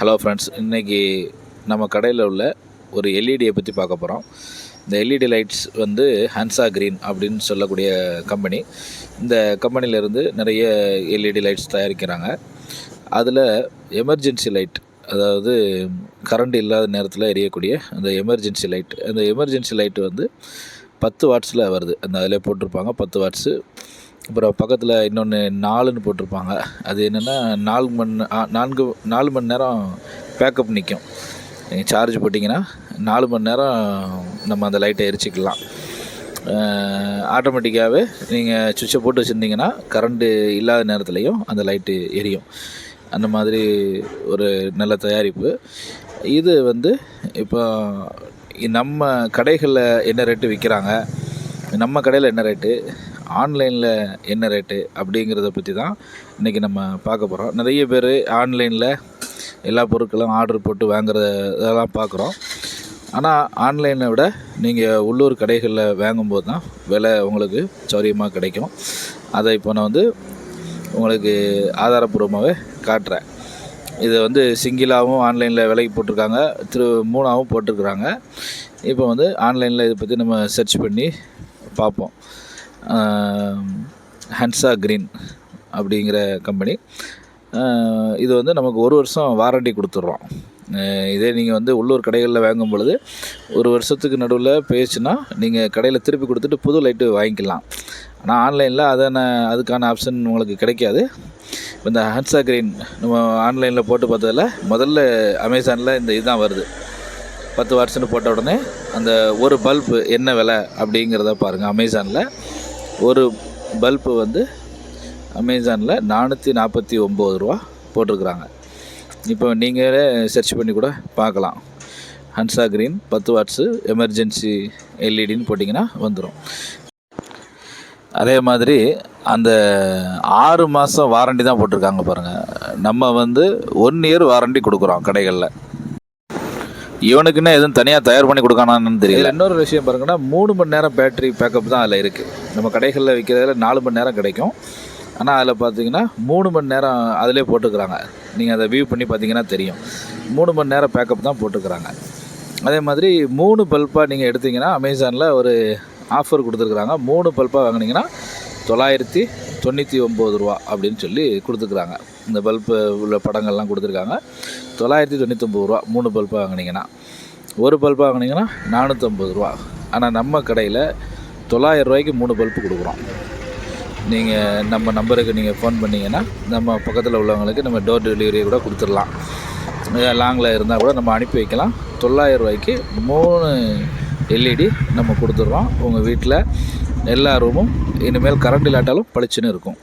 Hello friends இன்றைக்கி நம்ம கடையில் உள்ள ஒரு எல்இடியை பற்றி பார்க்க போகிறோம் இந்த எல்இடி லைட்ஸ் வந்து ஹன்சா கிரீன் அப்படின்னு சொல்லக்கூடிய கம்பெனி இந்த கம்பெனியிலேருந்து நிறைய எல்இடி லைட்ஸ் தயாரிக்கிறாங்க. அதில் எமர்ஜென்சி லைட் அதாவது கரண்ட் இல்லாத நேரத்தில் எரியக்கூடிய அந்த எமர்ஜென்சி லைட் அந்த எமர்ஜென்சி லைட் வந்து பத்து வாட்ஸில் வருது. அந்த அதில் போட்டிருப்பாங்க. பத்து வாட்ஸு அப்புறம் பக்கத்தில் இன்னொன்று நாலுன்னு போட்டிருப்பாங்க. அது என்னென்னா நாலு மணி நான்கு நாலு மணி நேரம் பேக்கப் நிற்கும் நீங்கள் சார்ஜ் போட்டிங்கன்னா நாலு மணி நேரம் நம்ம அந்த லைட்டை எரிச்சிக்கலாம். ஆட்டோமேட்டிக்காகவே நீங்கள் சுவிட்சை போட்டு வச்சுருந்தீங்கன்னா கரண்ட்டு இல்லாத நேரத்துலையும் அந்த லைட்டு எரியும். அந்த மாதிரி ஒரு நல்ல தயாரிப்பு. இது வந்து இப்போ நம்ம கடைகளில் என்ன ரேட்டு விற்கிறாங்க நம்ம கடையில் என்ன ரேட்டு ஆன்லைனில் என்ன ரேட்டு அப்படிங்கிறத பற்றி தான் இன்றைக்கி நம்ம பார்க்க போகிறோம் நிறைய பேர் ஆன்லைனில் எல்லா பொருட்களும் ஆர்டர் போட்டு வாங்குற இதெல்லாம் பார்க்குறோம் ஆனால் ஆன்லைனை விட நீங்கள் உள்ளூர் கடைகளில் வாங்கும்போது தான் விலை உங்களுக்கு சௌரியமாக கிடைக்கும். அதை இப்போ நான் வந்து உங்களுக்கு ஆதாரப்பூர்வமாகவே காட்டுறேன். இதை வந்து சிங்கிளாகவும் ஆன்லைனில் விலைக்கு போட்டிருக்காங்க. திரு மூணாவும் போட்டிருக்கிறாங்க. இப்போ வந்து ஆன்லைனில் இதை பற்றி நம்ம சர்ச் பண்ணி பார்ப்போம். ஹன்சா க்ரீன் அப்படிங்கிற கம்பெனி இது வந்து நமக்கு ஒரு வருஷம் வாரண்டி கொடுத்துட்றோம். இதே நீங்கள் வந்து உள்ளூர் கடைகளில் வாங்கும் பொழுது ஒரு வருஷத்துக்கு நடுவில் போயிடுச்சுன்னா நீங்கள் கடையில் திருப்பி கொடுத்துட்டு புது லைட்டு வாங்கிக்கலாம். ஆனால் ஆன்லைனில் அதான அதுக்கான ஆப்ஷன் உங்களுக்கு கிடைக்காது. இந்த ஹன்சா க்ரீன் நம்ம ஆன்லைனில் போட்டு பார்த்ததில் முதல்ல அமேசானில் இந்த இதுதான் வருது. பத்து வருஷம்னு போட்ட உடனே அந்த ஒரு பல்ப் என்ன விலை அப்படிங்கிறத பாருங்கள் அமேசானில் ஒரு பல்பு வந்து அமேசானில் நானூற்றி நாற்பத்தி ஒம்பது ரூபா போட்டிருக்குறாங்க. இப்போ நீங்களே சர்ச் பண்ணி கூட பார்க்கலாம். ஹன்சா கிரீன் பத்து வாட்ஸு எமர்ஜென்சி எல்இடின்னு போட்டிங்கன்னா வந்துடும் அதே மாதிரி அந்த ஆறு மாதம் வாரண்டி தான் போட்டிருக்காங்க பாருங்கள் நம்ம வந்து ஒன் இயர் வாரண்டி கொடுக்குறோம் கடைகளில். இவனுக்குன்னு எதுவும் தனியாக தயார் பண்ணி கொடுக்கானான்னு தெரியல. இன்னொரு விஷயம் பாருங்கன்னா மூணு மணி நேரம் பேட்டரி பேக்கப் தான் அதில் இருக்குது நம்ம கடைகளில் விற்கிறதுல நாலு மணி நேரம் கிடைக்கும். ஆனால் அதில் பார்த்தீங்கன்னா மூணு மணி நேரம் அதிலே போட்டுக்கிறாங்க. நீங்கள் அதை வியூ பண்ணி பார்த்தீங்கன்னா தெரியும். மூணு மணி நேரம் பேக்கப் தான் போட்டுக்கிறாங்க. அதே மாதிரி மூணு பல்பாக நீங்கள் எடுத்தீங்கன்னா அமேசானில் ஒரு ஆஃபர் கொடுத்துருக்குறாங்க. மூணு பல்பாக வாங்கினீங்கன்னா தொள்ளாயிரத்தி தொண்ணூற்றி ஒம்பது ரூபா அப்படின்னு சொல்லி கொடுத்துருக்குறாங்க. இந்த பல்பு உள்ள படங்கள்லாம் கொடுத்துருக்காங்க. தொள்ளாயிரத்தி தொண்ணூற்றொம்பது ரூபா மூணு பல்பு வாங்குனீங்கன்னா ஒரு பல்பு வாங்குனீங்கன்னா நானூற்றம்பது ரூபா. ஆனால் நம்ம கடையில் தொள்ளாயிரம் ரூபாய்க்கு மூணு பல்பு கொடுக்குறோம். நீங்கள் நம்ம நம்பருக்கு நீங்கள் ஃபோன் பண்ணிங்கன்னா நம்ம பக்கத்தில் உள்ளவங்களுக்கு நம்ம டோர் டெலிவரி கூட கொடுத்துடலாம். லாங்கில் இருந்தால் கூட நம்ம அனுப்பி வைக்கலாம். தொள்ளாயிரம் ரூபாய்க்கு மூணு எல்இடி நம்ம கொடுத்துட்றோம். உங்கள் வீட்டில் எல்லா ரூமும் இனிமேல் கரண்ட் இல்லாட்டாலும் பளிச்சுன்னு இருக்கும்.